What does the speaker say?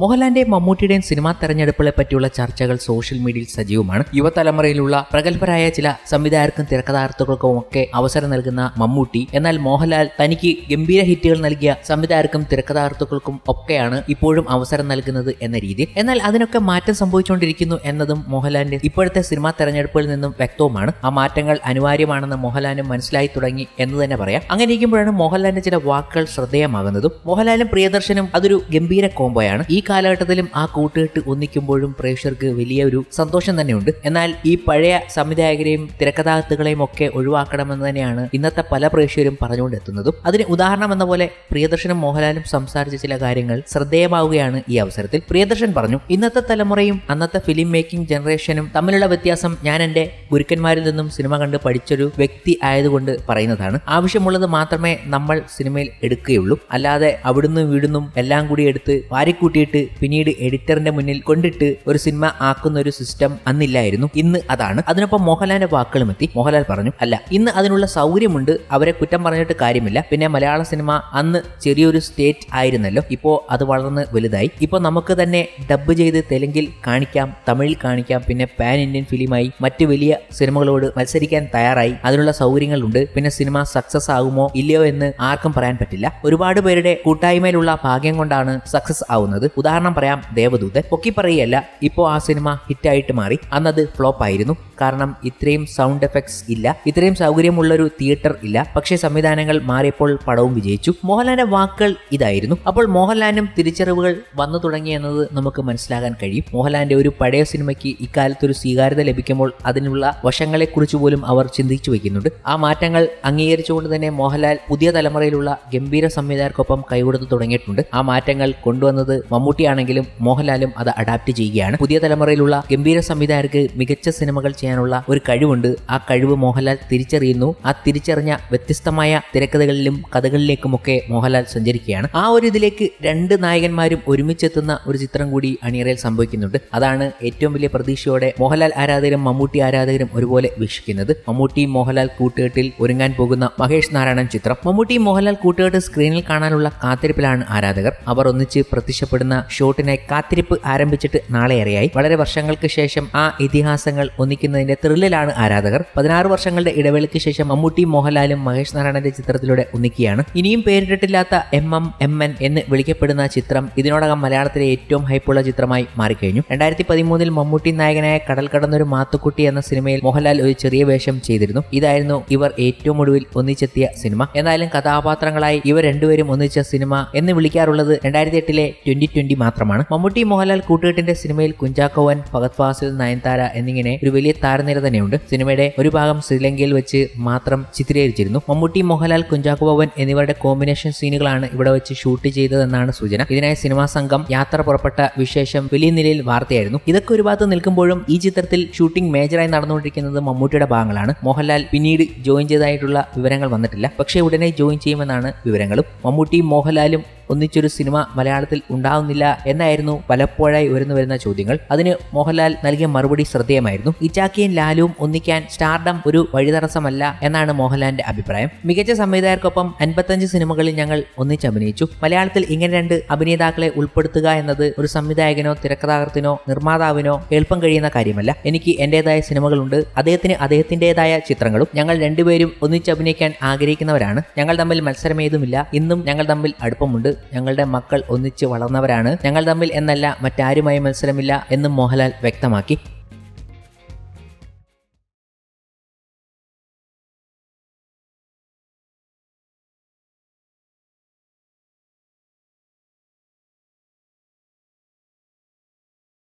മോഹൻലാലിന്റെയും മമ്മൂട്ടിയുടെയും cinema തെരഞ്ഞെടുപ്പുകളെ പറ്റിയുള്ള ചർച്ചകൾ social മീഡിയയിൽ സജീവമാണ്. യുവതലമുറയിലുള്ള പ്രഗത്ഭരായ ചില സംവിധായകർക്കും തിരക്കഥാർത്ഥകൾക്കും ഒക്കെ അവസരം നൽകുന്ന മമ്മൂട്ടി എന്നാൽ മോഹൻലാൽ തനിക്ക് ഗംഭീര ഹിറ്റുകൾ നൽകിയ സംവിധായകർക്കും തിരക്കഥാർത്ഥകൾക്കും ഒക്കെയാണ് ഇപ്പോഴും അവസരം നൽകുന്നത് എന്ന രീതി. എന്നാൽ അതിനൊക്കെ മാറ്റം സംഭവിച്ചുകൊണ്ടിരിക്കുന്നു എന്നതും മോഹൻലാലിന്റെ ഇപ്പോഴത്തെ സിനിമാ തെരഞ്ഞെടുപ്പുകളിൽ നിന്നും വ്യക്തവുമാണ്. ആ മാറ്റങ്ങൾ അനിവാര്യമാണെന്ന് മോഹൻലാലും മനസ്സിലായി തുടങ്ങി എന്ന് തന്നെ പറയാം. അങ്ങനെ ഇരിക്കുമ്പോഴാണ് മോഹൻലാലിന്റെ ചില വാക്കുകൾ ശ്രദ്ധേയമാകുന്നതും മോഹൻലാലും പ്രിയദർശനും അതൊരു ഗംഭീര കോംബോയാണ്. ഈ കാലഘട്ടത്തിലും ആ കൂട്ടുകെട്ട് ഒന്നിക്കുമ്പോഴും പ്രേക്ഷകർക്ക് വലിയ ഒരു സന്തോഷം തന്നെയുണ്ട്. എന്നാൽ ഈ പഴയ സംവിധായകരെയും തിരക്കഥാകൃത്തുകളെയും ഒക്കെ ഒഴിവാക്കണമെന്ന് തന്നെയാണ് ഇന്നത്തെ പല പ്രേക്ഷകരും പറഞ്ഞുകൊണ്ടെത്തുന്നതും. അതിന് ഉദാഹരണം എന്ന പോലെ പ്രിയദർശനും മോഹൻലാലും സംസാരിച്ച ചില കാര്യങ്ങൾ ശ്രദ്ധേയമാവുകയാണ് ഈ അവസരത്തിൽ. പ്രിയദർശൻ പറഞ്ഞു ഇന്നത്തെ തലമുറയും അന്നത്തെ ഫിലിം മേക്കിംഗ് ജനറേഷനും തമ്മിലുള്ള വ്യത്യാസം ഞാൻ എന്റെ ഗുരുക്കന്മാരിൽ നിന്നും സിനിമ കണ്ട് പഠിച്ചൊരു വ്യക്തി ആയതുകൊണ്ട് പറയുന്നതാണ്. ആവശ്യമുള്ളത് മാത്രമേ നമ്മൾ സിനിമയിൽ എടുക്കുകയുള്ളൂ. അല്ലാതെ അവിടുന്ന് വീടുന്നും എല്ലാം കൂടി എടുത്ത് വാരിക്കൂട്ടിയിട്ട് പിന്നീട് എഡിറ്ററിന്റെ മുന്നിൽ കൊണ്ടിട്ട് ഒരു സിനിമ ആക്കുന്ന ഒരു സിസ്റ്റം അന്നില്ലായിരുന്നു. ഇന്ന് അതാണ്. അതിനൊപ്പം മോഹൻലാലിന്റെ വാക്കുകളും എത്തി. മോഹൻലാൽ പറഞ്ഞു അല്ല ഇന്ന് അതിനുള്ള സൗകര്യമുണ്ട്. അവരെ കുറ്റം പറഞ്ഞിട്ട് കാര്യമില്ല. പിന്നെ മലയാള സിനിമ അന്ന് ചെറിയൊരു സ്റ്റേറ്റ് ആയിരുന്നല്ലോ. ഇപ്പോ അത് വളർന്ന് വലുതായി. ഇപ്പോൾ നമുക്ക് തന്നെ ഡബ് ചെയ്ത് തെലുങ്കിൽ കാണിക്കാം തമിഴിൽ കാണിക്കാം പിന്നെ പാൻ ഇന്ത്യൻ ഫിലിമായി മറ്റു വലിയ സിനിമകളോട് മത്സരിക്കാൻ തയ്യാറായി. അതിനുള്ള സൗകര്യങ്ങളുണ്ട്. പിന്നെ സിനിമ സക്സസ് ആകുമോ ഇല്ലയോ എന്ന് ആർക്കും പറയാൻ പറ്റില്ല. ഒരുപാട് പേരുടെ കൂട്ടായ്മയിലുള്ള ഭാഗ്യം കൊണ്ടാണ് സക്സസ് ആവുന്നത്. ഉദാഹരണം പറയാം ദേവദൂതൻ. പൊക്കി പറയുകയല്ല ഇപ്പോൾ ആ സിനിമ ഹിറ്റായിട്ട് മാറി. അന്നത് ഫ്ലോപ്പ് ആയിരുന്നു. കാരണം ഇത്രയും സൗണ്ട് എഫക്ട്സ് ഇല്ല. ഇത്രയും സൗകര്യമുള്ളൊരു തിയേറ്റർ ഇല്ല. പക്ഷേ സംവിധാനങ്ങൾ മാറിയപ്പോൾ പടവും വിജയിച്ചു. മോഹൻലാലിന്റെ വാക്കുകൾ ഇതായിരുന്നു. അപ്പോൾ മോഹൻലാലിനും തിരിച്ചറിവുകൾ വന്നു തുടങ്ങി എന്നത് നമുക്ക് മനസ്സിലാകാൻ കഴിയും. മോഹൻലാലിന്റെ ഒരു പഴയ സിനിമയ്ക്ക് ഇക്കാലത്ത് ഒരു സ്വീകാര്യത ലഭിക്കുമ്പോൾ അതിനുള്ള വശങ്ങളെക്കുറിച്ച് പോലും അവർ ചിന്തിച്ചു വയ്ക്കുന്നുണ്ട്. ആ മാറ്റങ്ങൾ അംഗീകരിച്ചുകൊണ്ട് തന്നെ മോഹൻലാൽ പുതിയ തലമുറയിലുള്ള ഗംഭീര സംവിധായകർക്കൊപ്പം കൈകൊടുത്തു തുടങ്ങിയിട്ടുണ്ട്. ആ മാറ്റങ്ങൾ കൊണ്ടുവന്നത് മമ്മൂട്ടിയാണെങ്കിലും മോഹൻലാലും അത് അഡാപ്റ്റ് ചെയ്യുകയാണ്. പുതിയ തലമുറയിലുള്ള ഗംഭീര സംവിധായകർക്ക് മികച്ച സിനിമകൾ ചെയ്യാനുള്ള ഒരു കഴിവുണ്ട്. ആ കഴിവ് മോഹൻലാൽ തിരിച്ചറിയുന്നു. ആ തിരിച്ചറിഞ്ഞ വ്യത്യസ്തമായ തിരക്കഥകളിലും കഥകളിലേക്കുമൊക്കെ മോഹൻലാൽ സഞ്ചരിക്കുകയാണ്. ആ ഒരു ഇതിലേക്ക് രണ്ട് നായകന്മാരും ഒരുമിച്ചെത്തുന്ന ഒരു ചിത്രം കൂടി അണിയറയിൽ സംഭവിക്കുന്നുണ്ട്. അതാണ് ഏറ്റവും വലിയ പ്രതീക്ഷയോടെ മോഹൻലാൽ ആരാധകരും മമ്മൂട്ടി ആരാധകരും ഒരുപോലെ വീക്ഷിക്കുന്നത്. മമ്മൂട്ടി മോഹൻലാൽ കൂട്ടുകെട്ടിൽ ഒരുങ്ങാൻ പോകുന്ന മഹേഷ് നാരായണൻ ചിത്രം. മമ്മൂട്ടി മോഹൻലാൽ കൂട്ടുകെട്ട് സ്ക്രീനിൽ കാണാനുള്ള കാത്തിരിപ്പിലാണ് ആരാധകർ. അവർ ഒന്നിച്ച് പ്രത്യക്ഷപ്പെടുന്ന ഷോട്ടിനായി കാത്തിരിപ്പ് ആരംഭിച്ചിട്ട് നാളെയേറെയായി വളരെ വർഷങ്ങൾക്ക് ശേഷം ആ ഇതിഹാസങ്ങൾ ഒന്നിക്കുന്നതിന്റെ ത്രില്ലിലാണ് ആരാധകർ. പതിനാറ് വർഷങ്ങളുടെ ഇടവേളയ്ക്ക് ശേഷം മമ്മൂട്ടി മോഹൻലാലും മഹേഷ് നാരായണന്റെ ചിത്രത്തിലൂടെ ഒന്നിക്കുകയാണ് ഇനിയും പേരിട്ടിട്ടില്ലാത്ത എം എം എം എൻ എന്ന് വിളിക്കപ്പെടുന്ന ചിത്രം ഇതിനോടകം മലയാളത്തിലെ ഏറ്റവും ഹൈപ്പുള്ള ചിത്രമായി മാറിക്കഴിഞ്ഞു. രണ്ടായിരത്തി പതിമൂന്നിൽ മമ്മൂട്ടി നായകനായ കടൽ കടന്നൊരു മാത്തുക്കുട്ടി എന്ന സിനിമയിൽ മോഹൻലാൽ ഒരു ചെറിയ വേഷം ചെയ്തിരുന്നു. ഇതായിരുന്നു ഇവർ ഏറ്റവും ഒടുവിൽ ഒന്നിച്ചെത്തിയ സിനിമ. എന്നാലും കഥാപാത്രങ്ങളായി ഇവർ രണ്ടുപേരും ഒന്നിച്ച സിനിമ എന്ന് വിളിക്കാറുള്ളത് രണ്ടായിരത്തി എട്ടിലെ ട്വന്റി ട്വന്റി മാത്രമാണ്. മമ്മൂട്ടി മോഹൻലാൽ കൂട്ടുകെട്ടിന്റെ സിനിമയിൽ കുഞ്ചാക്കോവൻ ഭഗത് ഫാസിൽ നയൻതാര എന്നിങ്ങനെ ഒരു വലിയ താരനിര തന്നെയുണ്ട്. സിനിമയുടെ ഒരു ഭാഗം ശ്രീലങ്കയിൽ വെച്ച് മാത്രം ചിത്രീകരിച്ചിരുന്നു. മമ്മൂട്ടി മോഹൻലാൽ കുഞ്ചാക്കോവൻ എന്നിവരുടെ കോമ്പിനേഷൻ സീനുകളാണ് ഇവിടെ വെച്ച് ഷൂട്ട് ചെയ്തതെന്നാണ് സൂചന. ഇതിനായി സിനിമാ സംഘം യാത്ര പുറപ്പെട്ട വിശേഷം വലിയ നിലയിൽ വാർത്തയായിരുന്നു. ഇതൊക്കെ ഒരു ഭാഗത്ത് നിൽക്കുമ്പോഴും ഈ ചിത്രത്തിൽ ഷൂട്ടിംഗ് മേജറായി നടന്നുകൊണ്ടിരിക്കുന്നത് മമ്മൂട്ടിയുടെ ഭാഗങ്ങളാണ്. മോഹൻലാൽ പിന്നീട് ജോയിൻ ചെയ്തതായിട്ടുള്ള വിവരങ്ങൾ വന്നിട്ടില്ല. പക്ഷേ ഉടനെ ജോയിൻ ചെയ്യുമെന്നാണ് വിവരങ്ങളും. മമ്മൂട്ടിയും മോഹൻലാലും ഒന്നിച്ചൊരു സിനിമ മലയാളത്തിൽ ഉണ്ടാവുന്നില്ല എന്നായിരുന്നു പലപ്പോഴായി ഉയർന്നു വരുന്ന ചോദ്യങ്ങൾ. അതിന് മോഹൻലാൽ നൽകിയ മറുപടി ശ്രദ്ധേയമായിരുന്നു. ഇച്ചാക്കിയും ലാലുവും ഒന്നിക്കാൻ സ്റ്റാർഡം ഒരു വഴിതടസ്സമല്ല എന്നാണ് മോഹൻലാലിന്റെ അഭിപ്രായം. മികച്ച സംവിധായകർക്കൊപ്പം അൻപത്തഞ്ച് സിനിമകളിൽ ഞങ്ങൾ ഒന്നിച്ചഭിനയിച്ചു. മലയാളത്തിൽ ഇങ്ങനെ രണ്ട് അഭിനേതാക്കളെ ഉൾപ്പെടുത്തുക എന്നത് ഒരു സംവിധായകനോ തിരക്കഥാകൃത്തിനോ നിർമ്മാതാവിനോ എളുപ്പം കഴിയുന്ന കാര്യമല്ല. എനിക്ക് എന്റേതായ സിനിമകളുണ്ട്. അദ്ദേഹത്തിന് അദ്ദേഹത്തിന്റെതായ ചിത്രങ്ങളും. ഞങ്ങൾ രണ്ടുപേരും ഒന്നിച്ചഭിനയിക്കാൻ ആഗ്രഹിക്കുന്നവരാണ്. ഞങ്ങൾ തമ്മിൽ മത്സരമേതുമില്ല. ഇന്നും ഞങ്ങൾ തമ്മിൽ അടുപ്പമുണ്ട്. ഞങ്ങളുടെ മക്കൾ ഒന്നിച്ച് വളർന്നവരാണ്. ഞങ്ങൾ തമ്മിൽ എന്നല്ല മറ്റാരുമായി മത്സരമില്ല എന്നും മോഹൻലാൽ വ്യക്തമാക്കി.